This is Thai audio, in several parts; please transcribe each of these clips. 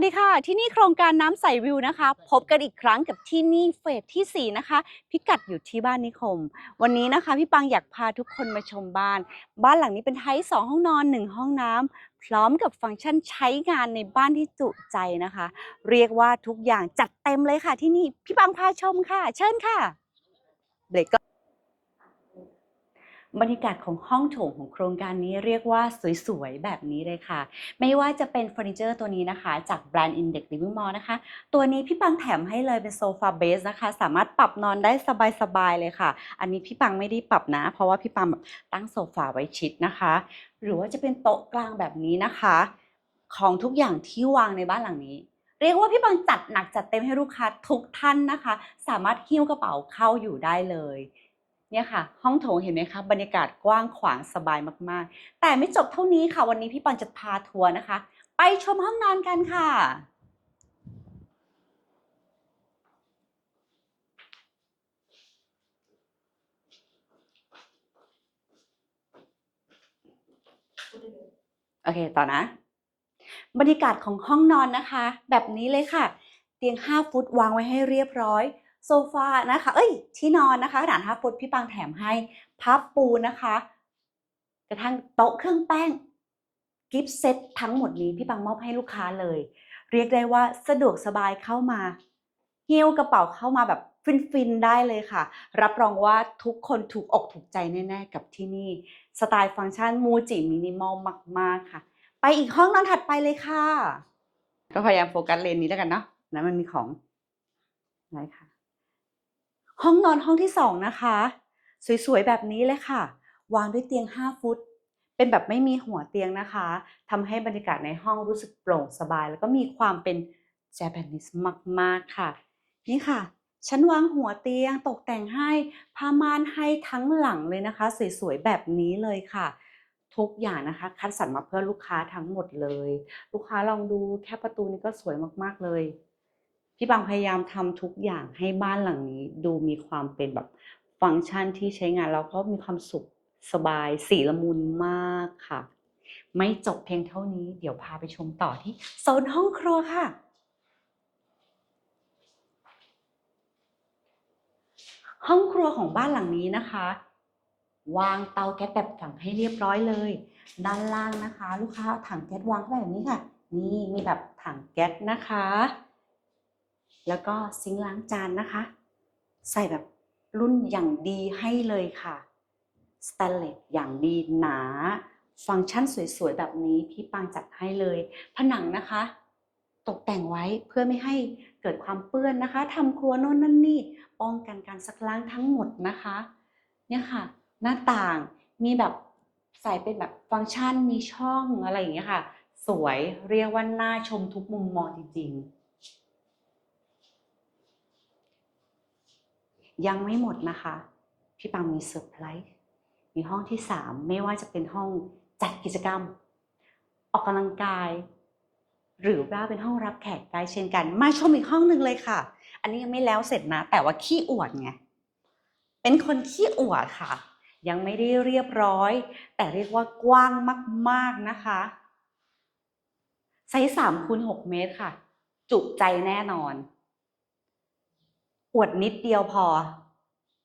วัสดีค่ะ ที่นี่โครงการน้ำใสวิวนะคะ พบกันอีกครั้งกับที่นี่เฟสที่ 4 นะคะ พิกัดอยู่ที่บ้านนิคม วันนี้นะคะ พี่ปังอยากพาทุกคนมาชมบ้าน บ้านหลังนี้เป็นไทป์2ห้องนอน 1 ห้องน้ำพร้อมกับฟังก์ชันใช้งานในบ้านที่จุใจนะคะ เรียกว่าทุกอย่างจัดเต็มเลยค่ะที่นี่พี่ปังพาชมค่ะ เชิญค่ะเบรกก็ บรรยากาศของห้องโถงของโครงการนี้เรียกว่าสวยๆ แบบนี้เลยค่ะ ไม่ว่าจะเป็นเฟอร์นิเจอร์ตัวนี้นะคะ จากแบรนด์ Index Living Mall นะคะ ตัวนี้พี่ปังแถมให้เลยเป็นโซฟาเบสนะคะ สามารถปรับนอนได้สบายๆ เลยค่ะ อันนี้พี่ปังไม่ได้ปรับนะ เพราะว่าพี่ปังแบบตั้งโซฟาไว้ชิดนะคะ หรือว่าจะเป็นโต๊ะกลางแบบนี้นะคะ ของทุกอย่างที่วางในบ้านหลังนี้เรียกว่าพี่ปังจัดหนักจัดเต็มให้ลูกค้าทุกท่านนะคะ สามารถหิ้วกระเป๋าเข้าอยู่ได้เลย เนี่ยค่ะ ห้องโถงเห็นไหมคะบรรยากาศกว้างขวางสบายมากๆ แต่ไม่จบเท่านี้ค่ะ วันนี้พี่ปังจะพาทัวร์นะคะ ไปชมห้องนอนกันค่ะโอเค ต่อนะ บรรยากาศของห้องนอนนะคะ แบบนี้เลยค่ะ เตียง 5 ฟุตวางไว้ให้เรียบร้อย โซฟานะคะ เอ้ย ที่นอนนะคะขนาด5ฟุตพี่ปังแถมให้ พับปูนะคะ กระทั่งโต๊ะเครื่องแป้ง กิฟต์เซตทั้งหมดนี้พี่ปังมอบให้ลูกค้าเลย เรียกได้ว่าสะดวกสบายเข้ามาหิ้วกระเป๋าเข้ามาแบบฟินๆได้เลยค่ะ รับรองว่าทุกคนถูกอกถูกใจแน่ๆกับที่นี่ สไตล์ฟังก์ชันมูจิมินิมอลมากๆค่ะ ไปอีกห้องนอนถัดไปเลยค่ะ ก็พยายามโฟกัสเลนนี้แล้วกันเนาะนะมันมีของอะไรค่ะ ห้องนอนห้องที่สองนะคะ สวยๆแบบนี้เลยค่ะ วางด้วยเตียง 5 ฟุต เป็นแบบไม่มีหัวเตียงนะคะทำให้บรรยากาศในห้องรู้สึกโปร่งสบาย แล้วก็มีความเป็น Japanese มากๆค่ะ นี่ค่ะฉันวางหัวเตียงตกแต่งให้ผ้าม่านให้ทั้งหลังเลยนะคะ สวยๆแบบนี้เลยค่ะ ทุกอย่างนะคะ คัดสรรมาเพื่อลูกค้าทั้งหมดเลย ลูกค้าลองดูแค่ประตูนี้ก็สวยมากๆเลย พี่บางพยายามทำทุกอย่างให้บ้านหลังนี้ ดูมีความเป็นแบบฟังก์ชันที่ใช้งานแล้วก็มีความสุขสบายสีละมุนมากค่ะ ไม่จบเพียงเท่านี้ เดี๋ยวพาไปชมต่อที่โซนห้องครัวค่ะ ห้องครัวของบ้านหลังนี้นะคะ วางเตาแก๊สแบบฝังให้เรียบร้อยเลย ด้านล่างนะคะ ลูกค้าถังแก๊สวางเข้แบบนี้ค่ะ นี่มีแบบถังแก๊สนะคะ แล้วก็ซิงล้างจานนะคะ ใส่แบบรุ่นอย่างดีให้เลยค่ะสแตนเลสอย่างดีหนา ฟังก์ชันสวยๆ แบบนี้พี่ปังจัดให้เลย ผนังนะคะ ตกแต่งไว้เพื่อไม่ให้เกิดความเปื้อนนะคะทำครัวโน่นนั่นนี่ ป้องกันการซักล้างทั้งหมดนะคะ เนี่ยค่ะ หน้าต่างมีแบบใส่เป็นแบบฟังก์ชันมีช่องอะไรอย่างเงี้ยค่ะ สวยเรียกว่าน่าชมทุกมุมมองจริงๆ ยังไม่หมดนะคะ พี่ปังมีเซอร์ไพรส์มีห้องที่สามไม่ว่าจะเป็นห้องจัดกิจกรรม ออกกำลังกาย หรือว่าเป็นห้องรับแขกได้เช่นกัน มาชมอีกห้องหนึ่งเลยค่ะ อันนี้ยังไม่แล้วเสร็จนะ แต่ว่าขี้อวดไงเป็นคนขี้อวดค่ะ ยังไม่ได้เรียบร้อย แต่เรียกว่ากว้างมาก ๆนะคะไซส์สามคูณหกเมตรค่ะ จุใจแน่นอน อวดนิดเดียวพอ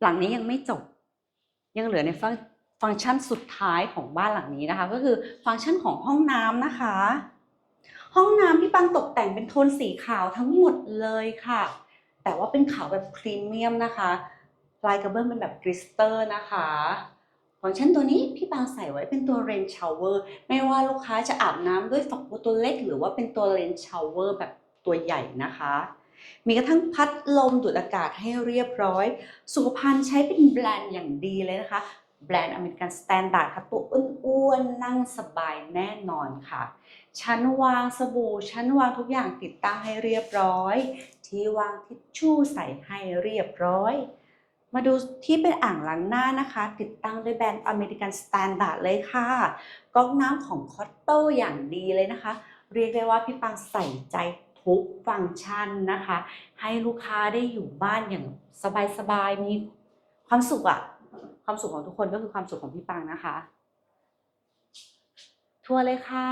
หลังนี้ยังไม่จบ ยังเหลือในฟังฟังก์ชันสุดท้ายของบ้านหลังนี้นะคะ ก็คือฟังก์ชันของห้องน้ำนะคะ ห้องน้ำพี่ปังตกแต่งเป็นโทนสีขาวทั้งหมดเลยค่ะ แต่ว่าเป็นขาวแบบพรีเมียมนะคะลายกระเบื้องเป็นแบบกริสเตอร์นะคะฟังก์ชันตัวนี้พี่ปังใส่ไว้เป็นตัวเรนชาวเวอร์ไม่ว่าลูกค้าจะอาบน้ำด้วยฝักบัวตัวเล็ก หรือว่าเป็นตัวเรนชาวเวอร์แบบตัวใหญ่นะคะ มีกระทั่งพัดลมดูดอากาศให้เรียบร้อย สุขภัณฑ์ใช้เป็นแบรนด์อย่างดีเลยนะคะ แบรนด์อเมริกันสแตนดาร์ดค่ะ ตัวอ้วนๆ นั่งสบายแน่นอนค่ะ ชั้นวางสบู่ ชั้นวางทุกอย่างติดตั้งให้เรียบร้อย ที่วางทิชชู่ใส่ให้เรียบร้อย มาดูที่เป็นอ่างล้างหน้านะคะ ติดตั้งด้วยแบรนด์อเมริกันสแตนดาร์ดเลยค่ะ ก๊อกน้ำของคอตโต้อย่างดีเลยนะคะ เรียกได้ว่าพี่ปังใส่ใจ ทุกฟังก์ชันนะคะ ให้ลูกค้าได้อยู่บ้านอย่างสบายๆมีความสุขอะความสุขของทุกคนก็คือความสุขของพี่ปังนะคะ ทัวร์เลยค่ะ